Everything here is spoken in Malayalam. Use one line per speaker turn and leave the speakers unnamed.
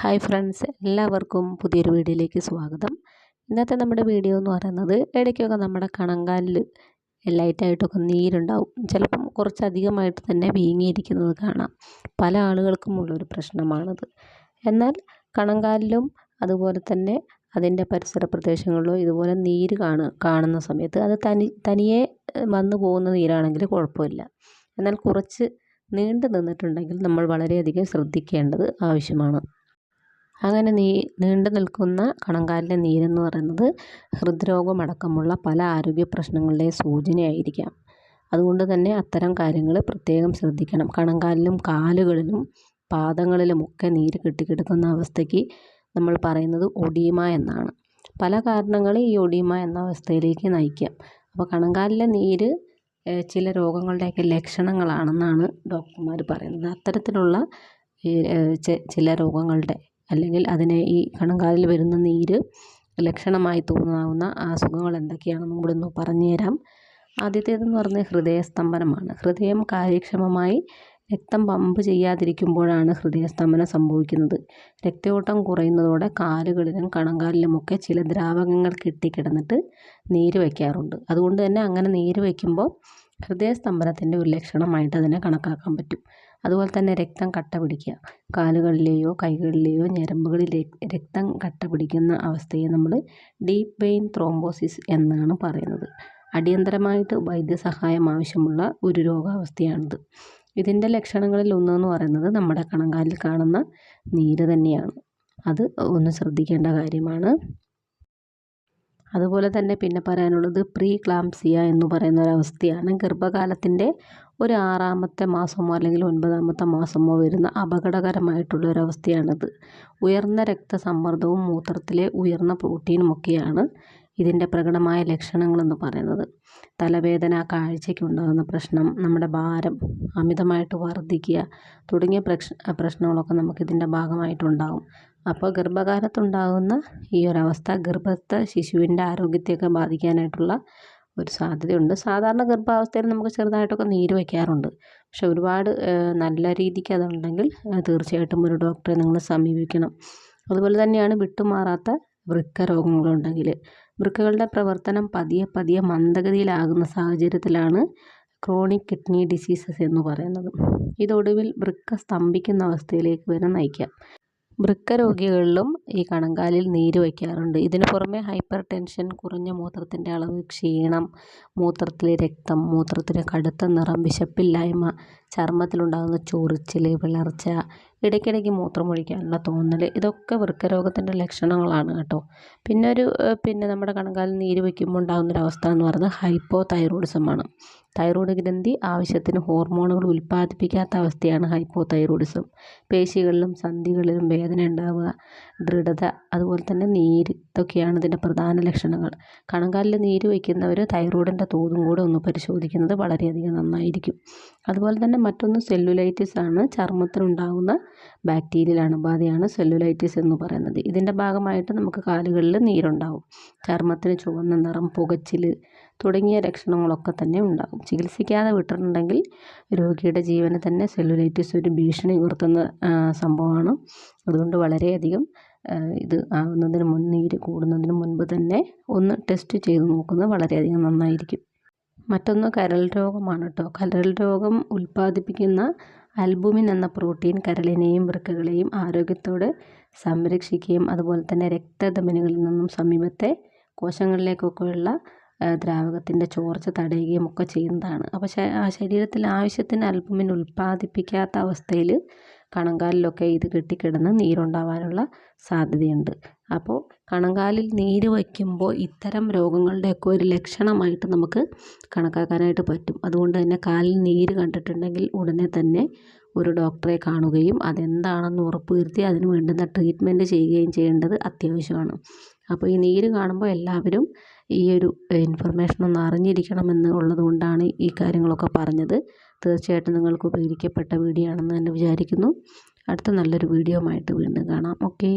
ഹായ് ഫ്രണ്ട്സ് എല്ലാവർക്കും പുതിയൊരു വീഡിയോയിലേക്ക് സ്വാഗതം. ഇന്നത്തെ നമ്മുടെ വീഡിയോ എന്ന് പറയുന്നത് ഇടയ്ക്കൊക്കെ നമ്മുടെ കണങ്കാലിൽ ലൈറ്റായിട്ടൊക്കെ നീരുണ്ടാവും. ചിലപ്പം കുറച്ചധികമായിട്ട് തന്നെ വീങ്ങിയിരിക്കുന്നത് കാണാം. പല ആളുകൾക്കും ഉള്ളൊരു പ്രശ്നമാണത്. എന്നാൽ കണങ്കാലിലും അതുപോലെ തന്നെ അതിന്റെ പരിസര പ്രദേശങ്ങളിലും ഇതുപോലെ നീര് കാണുക കാണുന്ന സമയത്ത് അത് തനി തനിയെ വന്നു പോകുന്ന നീരാണെങ്കിൽ കുഴപ്പമില്ല. എന്നാൽ കുറച്ച് നീണ്ടു നിന്നിട്ടുണ്ടെങ്കിൽ നമ്മൾ വളരെയധികം ശ്രദ്ധിക്കേണ്ടത് ആവശ്യമാണ്. അങ്ങനെ നീ നീണ്ടു നിൽക്കുന്ന കണങ്കാലിലെ നീരെന്ന് പറയുന്നത് ഹൃദ്രോഗമടക്കമുള്ള പല ആരോഗ്യ പ്രശ്നങ്ങളുടെയും സൂചനയായിരിക്കാം. അതുകൊണ്ട് തന്നെ അത്തരം കാര്യങ്ങൾ പ്രത്യേകം ശ്രദ്ധിക്കണം. കണങ്കാലിലും കാലുകളിലും പാദങ്ങളിലുമൊക്കെ നീര് കെട്ടിക്കിടക്കുന്ന അവസ്ഥയ്ക്ക് നമ്മൾ പറയുന്നത് ഒടീമ എന്നാണ്. പല കാരണങ്ങൾ ഈ ഒടീമ എന്ന അവസ്ഥയിലേക്ക് നയിക്കാം. അപ്പോൾ കണങ്കാലിലെ നീര് ചില രോഗങ്ങളുടെയൊക്കെ ലക്ഷണങ്ങളാണെന്നാണ് ഡോക്ടർമാർ പറയുന്നത്. അത്തരത്തിലുള്ള ചില രോഗങ്ങളുടെ അല്ലെങ്കിൽ അതിനെ ഈ കണങ്കാലിൽ വരുന്ന നീര് ലക്ഷണമായി തോന്നാവുന്ന അസുഖങ്ങൾ എന്തൊക്കെയാണെന്നും കൂടെ ഒന്ന് പറഞ്ഞു തരാം. ആദ്യത്തേതെന്ന് പറഞ്ഞാൽ ഹൃദയസ്തംഭനമാണ്. ഹൃദയം കാര്യക്ഷമമായി രക്തം പമ്പ് ചെയ്യാതിരിക്കുമ്പോഴാണ് ഹൃദയസ്തംഭനം സംഭവിക്കുന്നത്. രക്തയോട്ടം കുറയുന്നതോടെ കാലുകളിലും കണങ്കാലിലുമൊക്കെ ചില ദ്രാവകങ്ങൾ കെട്ടിക്കിടന്നിട്ട് നീര് വയ്ക്കാറുണ്ട്. അതുകൊണ്ട് തന്നെ അങ്ങനെ നീര് വയ്ക്കുമ്പോൾ ഹൃദയസ്തംഭനത്തിന്റെ ഒരു ലക്ഷണമായിട്ട് അതിനെ കണക്കാക്കാൻ പറ്റും. അതുപോലെ തന്നെ രക്തം കട്ട പിടിക്കുക. കാലുകളിലെയോ കൈകളിലെയോ ഞരമ്പുകളിൽ രക്തം കട്ട പിടിക്കുന്ന അവസ്ഥയെ നമ്മൾ ഡീപ്പ് വെയിൻ ത്രോംബോസിസ് എന്നാണ് പറയുന്നത്. അടിയന്തരമായിട്ട് വൈദ്യസഹായം ആവശ്യമുള്ള ഒരു രോഗാവസ്ഥയാണിത്. ഇതിന്റെ ലക്ഷണങ്ങളിൽ ഒന്നെന്ന് പറയുന്നത് നമ്മുടെ കണങ്കാലിൽ കാണുന്ന നീര് തന്നെയാണ്. അത് ഒന്ന് ശ്രദ്ധിക്കേണ്ട കാര്യമാണ്. അതുപോലെ തന്നെ പിന്നെ പറയാനുള്ളത് പ്രീ ക്ലാംസിയ എന്ന് പറയുന്ന ഒരവസ്ഥയാണ് ഗർഭകാലത്തിന്റെ ഒരു ആറാമത്തെ മാസമോ അല്ലെങ്കിൽ ഒൻപതാമത്തെ മാസമോ വരുന്ന അപകടകരമായിട്ടുള്ള ഒരവസ്ഥയാണിത് ഉയർന്ന രക്തസമ്മർദ്ദവും മൂത്രത്തിലെ ഉയർന്ന പ്രോട്ടീനും ഒക്കെയാണ് ഇതിന്റെ പ്രകടമായ ലക്ഷണങ്ങളെന്ന് പറയുന്നത്. തലവേദന കാഴ്ചയ്ക്കുണ്ടാകുന്ന പ്രശ്നം നമ്മുടെ ഭാരം അമിതമായിട്ട് വർദ്ധിക്കുക തുടങ്ങിയ പ്രശ് പ്രശ്നങ്ങളൊക്കെ നമുക്കിതിന്റെ ഭാഗമായിട്ടുണ്ടാകും. അപ്പോൾ ഗർഭകാലത്തുണ്ടാകുന്ന ഈ ഒരവസ്ഥ ഗർഭസ്ഥ ശിശുവിന്റെ ആരോഗ്യത്തെയൊക്കെ ബാധിക്കാനായിട്ടുള്ള ഒരു സാധ്യതയുണ്ട്. സാധാരണ ഗർഭാവസ്ഥയിൽ നമുക്ക് ചെറുതായിട്ടൊക്കെ നീര് വയ്ക്കാറുണ്ട്. പക്ഷെ ഒരുപാട് നല്ല രീതിക്ക് അതുണ്ടെങ്കിൽ തീർച്ചയായിട്ടും ഒരു ഡോക്ടറെ നിങ്ങൾ സമീപിക്കണം. അതുപോലെ തന്നെയാണ് വിട്ടുമാറാത്ത വൃക്ക രോഗങ്ങളുണ്ടെങ്കിൽ. വൃക്കകളുടെ പ്രവർത്തനം പതിയെ പതിയെ മന്ദഗതിയിലാകുന്ന സാഹചര്യത്തിലാണ് ക്രോണിക് കിഡ്നി ഡിസീസസ് എന്ന് പറയുന്നത്. ഇതൊടുവിൽ വൃക്ക സ്തംഭിക്കുന്ന അവസ്ഥയിലേക്ക് വരെ നയിക്കാം. വൃക്ക രോഗികളിലും ഈ കണങ്കാലിൽ നീര് വയ്ക്കാറുണ്ട്. ഇതിന് പുറമെ ഹൈപ്പർ ടെൻഷൻ കുറഞ്ഞ മൂത്രത്തിന്റെ അളവ് ക്ഷീണം മൂത്രത്തിലെ രക്തം മൂത്രത്തിന് കടുത്ത നിറം വിശപ്പില്ലായ്മ ചർമ്മത്തിലുണ്ടാകുന്ന ചൊറിച്ചിൽ വിളർച്ച ഇടയ്ക്കിടയ്ക്ക് മൂത്രമൊഴിക്കാനുള്ള തോന്നൽ ഇതൊക്കെ വൃക്കരോഗത്തിന്റെ ലക്ഷണങ്ങളാണ് കേട്ടോ. പിന്നെ ഒരു പിന്നെ നമ്മുടെ കണങ്കാലിൽ നീര് വയ്ക്കുമ്പോൾ ഉണ്ടാകുന്നൊരവസ്ഥ എന്ന് പറയുന്നത് ഹൈപ്പോ തൈറോയിഡിസമാണ് തൈറോയ്ഡ് ഗ്രന്ഥി ആവശ്യത്തിന് ഹോർമോണുകൾ ഉൽപ്പാദിപ്പിക്കാത്ത അവസ്ഥയാണ് ഹൈപ്പോ തൈറോയിഡിസം പേശികളിലും സന്ധികളിലും വേദന ഉണ്ടാവുക ദൃഢത അതുപോലെ തന്നെ നീര് ഇതൊക്കെയാണ് ഇതിന്റെ പ്രധാന ലക്ഷണങ്ങൾ. കണങ്കാലിൽ നീര് വയ്ക്കുന്നവർ തൈറോയിഡിന്റെ തോതും കൂടെ ഒന്ന് പരിശോധിക്കുന്നത് വളരെയധികം നന്നായിരിക്കും. അതുപോലെ തന്നെ മറ്റൊന്ന് സെല്ലുലൈറ്റിസ് ആണ്. ചർമ്മത്തിനുണ്ടാകുന്ന ബാക്ടീരിയൽ അണുബാധയാണ് സെല്ലുലൈറ്റിസ് എന്ന് പറയുന്നത്. ഇതിന്റെ ഭാഗമായിട്ട് നമുക്ക് കാലുകളിൽ നീരുണ്ടാവും. ചർമ്മത്തിന് ചുവന്ന നിറം പുകച്ചിൽ തുടങ്ങിയ ലക്ഷണങ്ങളൊക്കെ തന്നെ ഉണ്ടാകും. ചികിത്സിക്കാതെ വിട്ടിട്ടുണ്ടെങ്കിൽ രോഗിയുടെ ജീവന് തന്നെ സെല്ലുലൈറ്റിസ് ഒരു ഭീഷണി ഉയർത്തുന്ന സംഭവമാണ്. അതുകൊണ്ട് വളരെയധികം ഇത് ആവുന്നതിന് മുൻ നീര് കൂടുന്നതിന് മുൻപ് തന്നെ ഒന്ന് ടെസ്റ്റ് ചെയ്ത് നോക്കുന്നത് വളരെയധികം നന്നായിരിക്കും. മറ്റൊന്ന് കരൾ രോഗമാണ് കേട്ടോ. കരൾ രോഗം ഉൽപ്പാദിപ്പിക്കുന്ന അൽബുമിൻ എന്ന പ്രോട്ടീൻ കരളിനെയും വൃക്കകളെയും ആരോഗ്യത്തോടെ സംരക്ഷിക്കുകയും അതുപോലെ തന്നെ രക്തധമനികളിൽ നിന്നും സമീപത്തെ കോശങ്ങളിലേക്കൊക്കെയുള്ള ദ്രാവകത്തിന്റെ ചോർച്ച തടയുകയും ഒക്കെ ചെയ്യുന്നതാണ്. അപ്പോൾ ശരീരത്തിൽ ആവശ്യത്തിന് അൽബുമിൻ ഉൽപ്പാദിപ്പിക്കാത്ത അവസ്ഥയിൽ കണങ്കാലിലൊക്കെ ഇത് കെട്ടിക്കിടന്ന് നീരുണ്ടാവാനുള്ള സാധ്യതയുണ്ട്. അപ്പോൾ കണങ്കാലിൽ നീര് വയ്ക്കുമ്പോൾ ഇത്തരം രോഗങ്ങളുടെയൊക്കെ ഒരു ലക്ഷണമായിട്ട് നമുക്ക് കണക്കാക്കാനായിട്ട് പറ്റും. അതുകൊണ്ട് തന്നെ കാലിൽ നീര് കണ്ടിട്ടുണ്ടെങ്കിൽ ഉടനെ തന്നെ ഒരു ഡോക്ടറെ കാണുകയും അതെന്താണെന്ന് ഉറപ്പ് വരുത്തി അതിന് വേണ്ടുന്ന ട്രീറ്റ്മെന്റ് ചെയ്യുകയും ചെയ്യേണ്ടത് അത്യാവശ്യമാണ്. അപ്പോൾ ഈ നീര് കാണുമ്പോൾ എല്ലാവരും ഈ ഒരു ഇൻഫർമേഷൻ ഒന്ന് അറിഞ്ഞിരിക്കണമെന്ന് ഉള്ളത് കൊണ്ടാണ് ഈ കാര്യങ്ങളൊക്കെ പറഞ്ഞത്. തീർച്ചയായിട്ടും നിങ്ങൾക്ക് ഉപകരിക്കപ്പെട്ട വീഡിയോ ആണെന്ന് തന്നെ വിചാരിക്കുന്നു. അടുത്ത നല്ലൊരു വീഡിയോ ആയിട്ട് വീണ്ടും കാണാം. ഓക്കേ